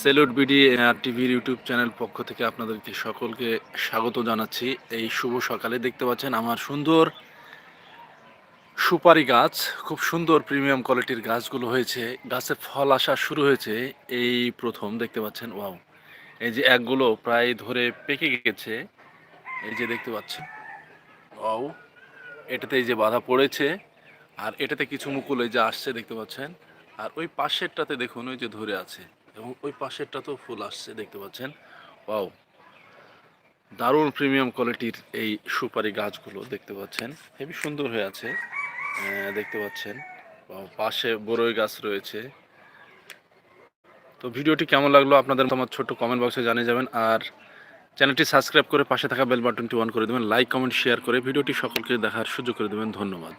Salute BD টিভির YouTube channel পক্ষ থেকে আপনাদেরকে সকলকে স্বাগত জানাচ্ছি। এই শুভ সকালে দেখতে পাচ্ছেন আমার সুন্দর সুপারি গাছ, খুব সুন্দর প্রিমিয়াম কোয়ালিটির গাছগুলো হয়েছে। গাছে ফল আসা শুরু হয়েছে এই প্রথম, দেখতে পাচ্ছেন ওয়াও এই যে একগুলো প্রায় ধরে পেকে গেছে, এই যে দেখতে পাচ্ছেন ওয়াও এটাতে এই যে বাধা পড়েছে, আর এটাতে কিছু মুকুল এই যে আসছে, দেখতে পাচ্ছেন। আর ওই পাশেরটাতে দেখুন, ওই যে ধরে আছে। এবং ওই পাশেরটা তো ফুল আসছে, দেখতে পাচ্ছেন। ওয়াও। দারুণ প্রিমিয়াম কোয়ালিটির এই সুপারি গাছগুলো দেখতে পাচ্ছেন। হেবি সুন্দর হয়ে আছে দেখতে পাচ্ছেন। পাশে বড়ই গাছ রয়েছে। তো ভিডিওটি কেমন লাগল আপনাদের আমার ছোট্ট কমেন্ট বক্সে জানিয়ে যাবেন। আর চ্যানেলটি সাবস্ক্রাইব করে পাশে থাকা বেল বাটনটি অন করে দেবেন। লাইক কমেন্ট শেয়ার করে ভিডিওটি সকলকে দেখার সুযোগ করে দেবেন। ধন্যবাদ।